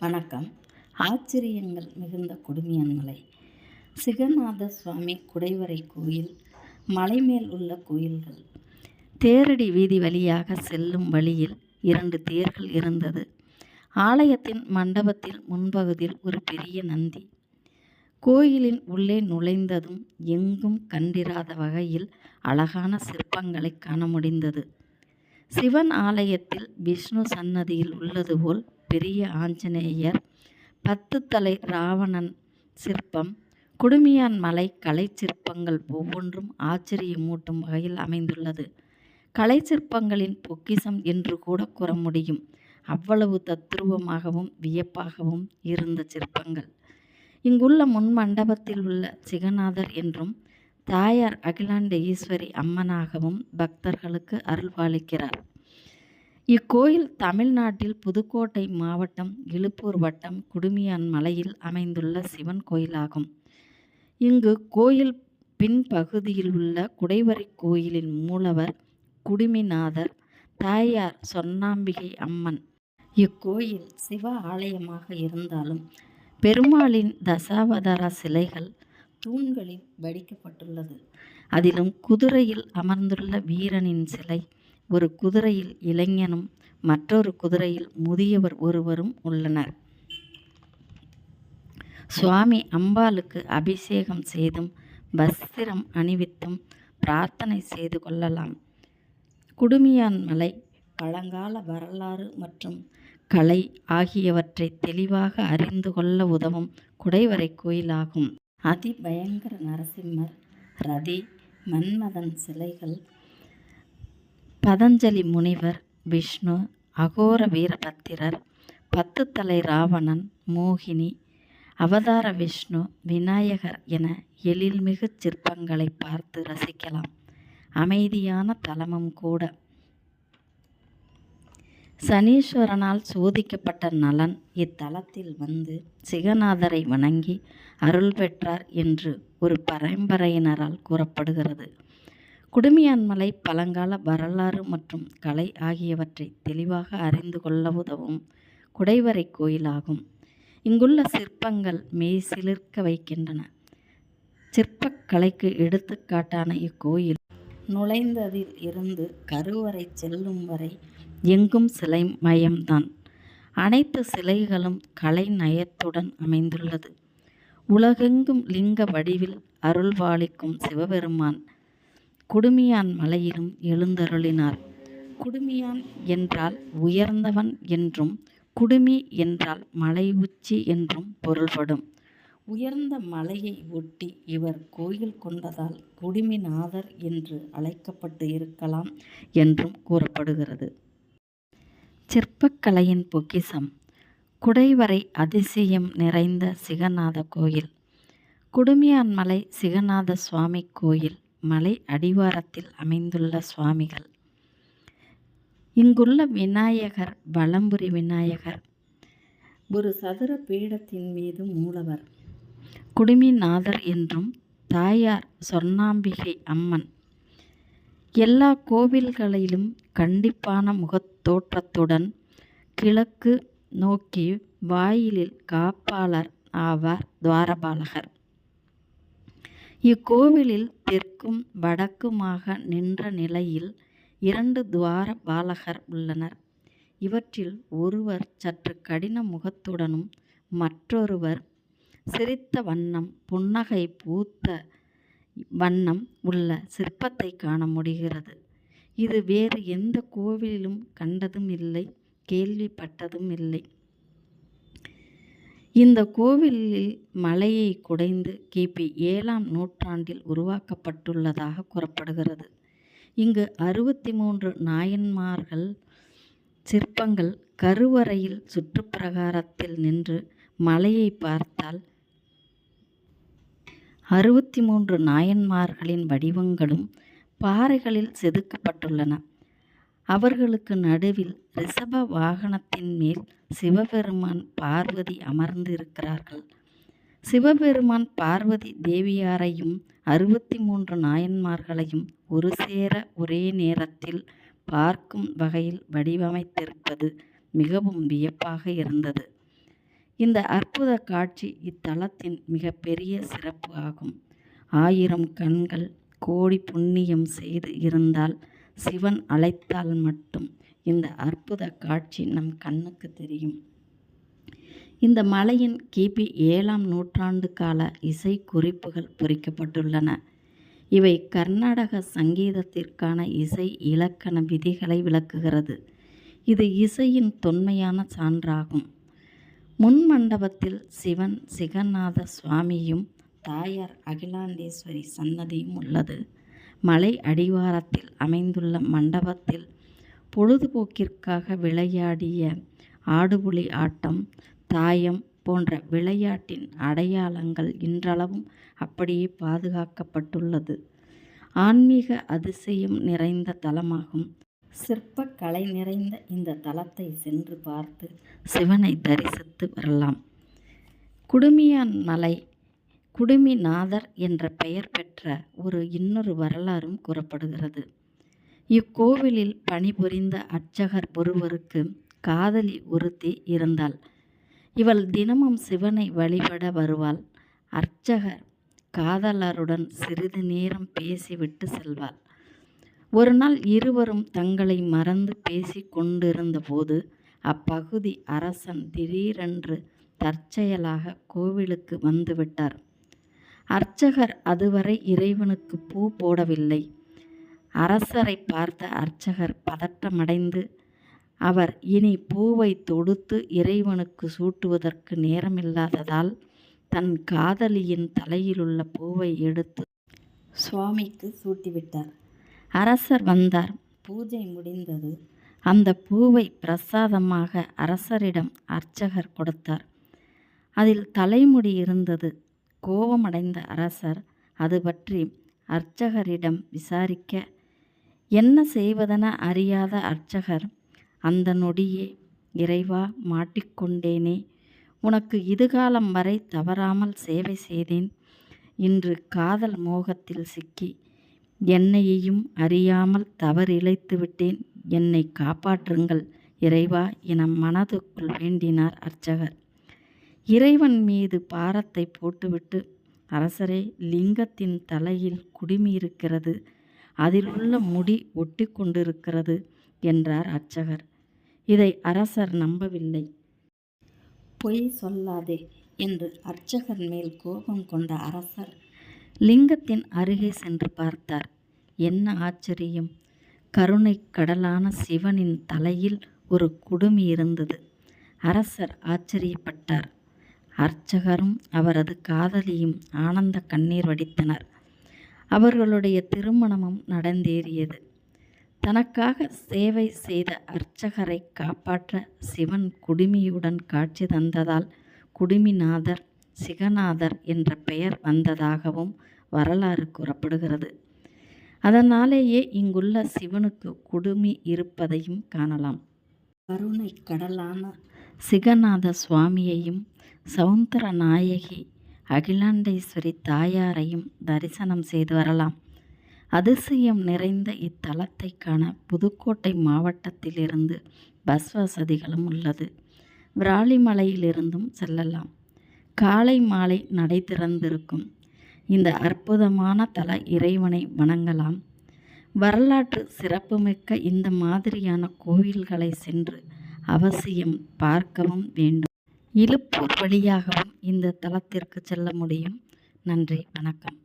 வணக்கம். ஆச்சரியங்கள் மிகுந்த குடுமியான்மலை. சிகநாத சுவாமி குடைவரை கோயில் மலைமேல் உள்ள கோயில்கள். தேரடி வீதி வழியாக செல்லும் வழியில் இரண்டு தேர்கள் இருந்தது. ஆலயத்தின் மண்டபத்தில் முன்பகுதியில் ஒரு பெரிய நந்தி. கோயிலின் உள்ளே நுழைந்ததும் எங்கும் கண்டிராத வகையில் அழகான சிற்பங்களை காண முடிந்தது. சிவன் ஆலயத்தில் விஷ்ணு சன்னதியில் உள்ளது போல் பெரிய ஆஞ்சநேயர் பத்து தலை ராவணன் சிற்பம் குடுமியான் மலை கலை சிற்பங்கள் ஒவ்வொன்றும் ஆச்சரியமூட்டும் வகையில் அமைந்துள்ளது. கலை சிற்பங்களின் பொக்கிசம் என்று கூட கூற முடியும். அவ்வளவு தத்ரூபமாகவும் வியப்பாகவும் இருந்த சிற்பங்கள். இங்குள்ள முன் மண்டபத்தில் உள்ள சிகநாதர் என்றும் தாயார் அகிலாண்ட ஈஸ்வரி அம்மனாகவும் பக்தர்களுக்கு அருள்பாலிக்கிறார் இக்கோயில் தமிழ்நாட்டில் புதுக்கோட்டை மாவட்டம் இழுப்பூர் வட்டம் குடுமியான் மலையில் அமைந்துள்ள சிவன் கோயிலாகும். இங்கு கோயில் பின்பகுதியில் உள்ள குடைவரை கோயிலின் மூலவர் குடுமிநாதர் தாயார் சொன்னாம்பிகை அம்மன். இக்கோயில் சிவ ஆலயமாக இருந்தாலும் பெருமாளின் தசாவதார சிலைகள் தூண்களில் வடிக்கப்பட்டுள்ளது. அதிலும் குதிரையில் அமர்ந்துள்ள வீரனின் சிலை ஒரு குதிரையில் இளைஞனும் மற்றொரு குதிரையில் முதியவர் ஒருவரும் உள்ளனர். சுவாமி அம்பாளுக்கு அபிஷேகம் செய்தும் வஸ்திரம் அணிவித்தும் பிரார்த்தனை செய்து கொள்ளலாம். குடுமியான் மலை பழங்கால வரலாறு மற்றும் கலை ஆகியவற்றை தெளிவாக அறிந்து கொள்ள உதவும் குடைவரை கோயிலாகும். அதிபயங்கர நரசிம்மர் ரதி மன்மதன் சிலைகள் பதஞ்சலி முனிவர் விஷ்ணு அகோர வீரபத்திரர் பத்து தலை ராவணன் மோகினி அவதார விஷ்ணு விநாயகர் என எழில்மிகு சிற்பங்களை பார்த்து ரசிக்கலாம். அமைதியான தலமும் கூட. சனீஸ்வரனால் சோதிக்கப்பட்ட நலன் இத்தலத்தில் வந்து சிகநாதரை வணங்கி அருள் பெற்றார் என்று ஒரு பரம்பரையினரால் கூறப்படுகிறது. குடுமியான்மலை பழங்கால வரலாறு மற்றும் கலை ஆகியவற்றை தெளிவாக அறிந்து கொள்ள உதவும் குடைவரை கோயிலாகும். இங்குள்ள சிற்பங்கள் மெய் சிலிர்க்க வைக்கின்றன. சிற்பக்கலைக்கு எடுத்துக்காட்டான இக்கோயில் நுழைந்ததில் இருந்து கருவறை செல்லும் வரை எங்கும் சிலை மயம்தான். அனைத்து சிலைகளும் கலை நயத்துடன் அமைந்துள்ளது. உலகெங்கும் லிங்க வடிவில் அருள்வாளிக்கும் சிவபெருமான் குடுமியான் மலையிலும் எழுந்தருளினார். குடுமியான் என்றால் உயர்ந்தவன் என்றும் குடுமி என்றால் மலை உச்சி என்றும் பொருள்படும். உயர்ந்த மலையை ஒட்டி இவர் கோயில் கொண்டதால் குடுமிநாதர் என்று அழைக்கப்பட்டு இருக்கலாம் என்றும் கூறப்படுகிறது. சிற்பக்கலையின் பொக்கிசம். குடைவரை அதிசயம் நிறைந்த சிகநாத கோயில். குடுமியான் மலை சிகநாத சுவாமி கோயில். மலை அடிவாரத்தில் அமைந்துள்ள சுவாமிகள். இங்குள்ள விநாயகர் பலம்புரி விநாயகர் ஒரு சதுர பீடத்தின் மீது மூலவர். குடுமிநாதர் என்றும் தாயார் சொர்ணாம்பிகை அம்மன். எல்லா கோவில்களிலும் கண்டிப்பான முகத்தோற்றத்துடன் கிழக்கு நோக்கி வாயிலில் காப்பாளர் ஆவார் துவாரபாலகர். இக்கோவிலில் தெற்கும் வடக்குமாக நின்ற நிலையில் இரண்டு துவார பாலகர் உள்ளனர். இவற்றில் ஒருவர் சற்று கடின முகத்துடனும் மற்றொருவர் சிரித்த வண்ணம் புன்னகை பூத்த வண்ணம் உள்ள சிற்பத்தை காண முடிகிறது. இது வேறு எந்த கோவிலிலும் கண்டதும் இல்லை கேள்விப்பட்டதும் இல்லை. இந்த கோவிலில் மலையை குடைந்து கிபி ஏழாம் நூற்றாண்டில் உருவாக்கப்பட்டுள்ளதாக கூறப்படுகிறது. இங்கு அறுபத்தி மூன்று நாயன்மார்கள் சிற்பங்கள் கருவறையில் சுற்றுப்பிரகாரத்தில் நின்று மலையை பார்த்தால் அறுபத்தி மூன்று நாயன்மார்களின் வடிவங்களும் பாறைகளில் செதுக்கப்பட்டுள்ளன. அவர்களுக்கு நடுவில் ரிஷப வாகனத்தின் மேல் சிவபெருமான் பார்வதி அமர்ந்து இருக்கிறார்கள் சிவபெருமான் பார்வதி தேவியாரையும் அறுபத்தி மூன்று நாயன்மார்களையும் ஒரு சேர ஒரே நேரத்தில் பார்க்கும் வகையில் வடிவமைத்திருப்பது மிகவும் வியப்பாக இருந்தது. இந்த அற்புத காட்சி இத்தலத்தின் மிகப்பெரிய சிறப்பு ஆகும். ஆயிரம் கண்கள் கோடி புண்ணியம் செய்து இருந்தால் சிவன் அழைத்தால் மட்டும் இந்த அற்புத காட்சி நம் கண்ணுக்கு தெரியும். இந்த மலையின் கிபி ஏழாம் நூற்றாண்டு கால இசை குறிப்புகள் பொறிக்கப்பட்டுள்ளன. இவை கர்நாடக சங்கீதத்திற்கான இசை இலக்கண விதிகளை விளக்குகிறது. இது இசையின் தொன்மையான சான்றாகும். முன் மண்டபத்தில் சிவன் சிகநாத சுவாமியும் தாயார் அகிலாண்டேஸ்வரி சன்னதியும் உள்ளது. மலை அடிவாரத்தில் அமைந்துள்ள மண்டபத்தில் பொழுதுபோக்கிற்காக விளையாடிய ஆடுபுலி ஆட்டம் தாயம் போன்ற விளையாட்டின் அடையாளங்கள் இன்றளவும் அப்படியே பாதுகாக்கப்பட்டுள்ளது. ஆன்மீக அதிசயம் நிறைந்த தலமாகும். சிற்பக்கலை நிறைந்த இந்த தலத்தை சென்று பார்த்து சிவனை தரிசித்து வரலாம். குடுமியான் மலை குடுமிநாதர் என்ற பெயர் பெற்ற ஒரு இன்னொரு வரலாறும் கூறப்படுகிறது. இக்கோவிலில் பணிபுரிந்த அர்ச்சகர் ஒருவருக்கு காதலி ஒருத்தி இருந்தாள். இவள் தினமும் சிவனை வழிபட வருவாள். அர்ச்சகர் காதலருடன் சிறிது நேரம் பேசிவிட்டு செல்வாள். ஒரு நாள் இருவரும் தங்களை மறந்து பேசி கொண்டிருந்தபோது அப்பகுதி அரசன் திடீரென்று தற்செயலாக கோவிலுக்கு வந்துவிட்டார் அர்ச்சகர் அதுவரை இறைவனுக்கு பூ போடவில்லை. அரசரை பார்த்த அர்ச்சகர் பதற்றமடைந்து அவர் இனி பூவை தொடுத்து இறைவனுக்கு சூட்டுவதற்கு நேரமில்லாததால் தன் காதலியின் தலையிலுள்ள பூவை எடுத்து சுவாமிக்கு சூட்டிவிட்டார். அரசர் வந்தார். பூஜை முடிந்தது. அந்த பூவை பிரசாதமாக அரசரிடம் அர்ச்சகர் கொடுத்தார். அதில் தலைமுடி இருந்தது. கோபமடைந்த அரசர் அது பற்றி அர்ச்சகரிடம் விசாரிக்க என்ன செய்வதென அறியாத அர்ச்சகர் அந்த நொடியே இறைவா மாட்டிக்கொண்டேனே. உனக்கு இதுகாலம் வரை தவறாமல் சேவை செய்தேன். இன்று காதல் மோகத்தில் சிக்கி என்னையையும் அறியாமல் தவறிழைத்து விட்டேன். என்னை காப்பாற்றுங்கள் இறைவா என மனதுக்குள் வேண்டினார் அர்ச்சகர். இறைவன் மீது பாரத்தை போட்டுவிட்டு அரசரே லிங்கத்தின் தலையில் குடுமி இருக்கிறது அதில் உள்ள முடி ஒட்டி கொண்டிருக்கிறது என்றார் அர்ச்சகர். இதை அரசர் நம்பவில்லை. பொய் சொல்லாதே என்று அர்ச்சகர் மேல் கோபம் கொண்ட அரசர் லிங்கத்தின் அருகே சென்று பார்த்தார். என்ன ஆச்சரியம்! கருணை கடலான சிவனின் தலையில் ஒரு குடுமி இருந்தது. அரசர் ஆச்சரியப்பட்டார். அர்ச்சகரும் அவரது காதலியும் ஆனந்த கண்ணீர் வடித்தனர். அவர்களுடைய திருமணமும் நடந்தேறியது. தனக்காக சேவை செய்த அர்ச்சகரை காப்பாற்ற சிவன் குடுமியுடன் காட்சி தந்ததால் குடுமிநாதர் சிகநாதர் என்ற பெயர் வந்ததாகவும் வரலாறு கூறப்படுகிறது. அதனாலேயே இங்குள்ள சிவனுக்கு குடுமி இருப்பதையும் காணலாம். கருணை கடலான சிகநாத சுவாமியையும் சவுந்தர நாயகி அகிலாண்டேஸ்வரி தாயாரையும் தரிசனம் செய்து வரலாம். அதிசயம் நிறைந்த இத்தலத்தை காண புதுக்கோட்டை மாவட்டத்திலிருந்து பஸ் வசதிகளும் உள்ளது. விராலிமலையிலிருந்தும் செல்லலாம். காலை மாலை நடை திறந்திருக்கும். இந்த அற்புதமான தல இறைவனை வணங்கலாம். வரலாற்று சிறப்புமிக்க இந்த மாதிரியான கோவில்களை சென்று அவசியம் பார்க்கவும் வேண்டும். இழுப்பூர் வழியாகவும் இந்த தளத்திற்கு செல்ல முடியும். நன்றி. வணக்கம்.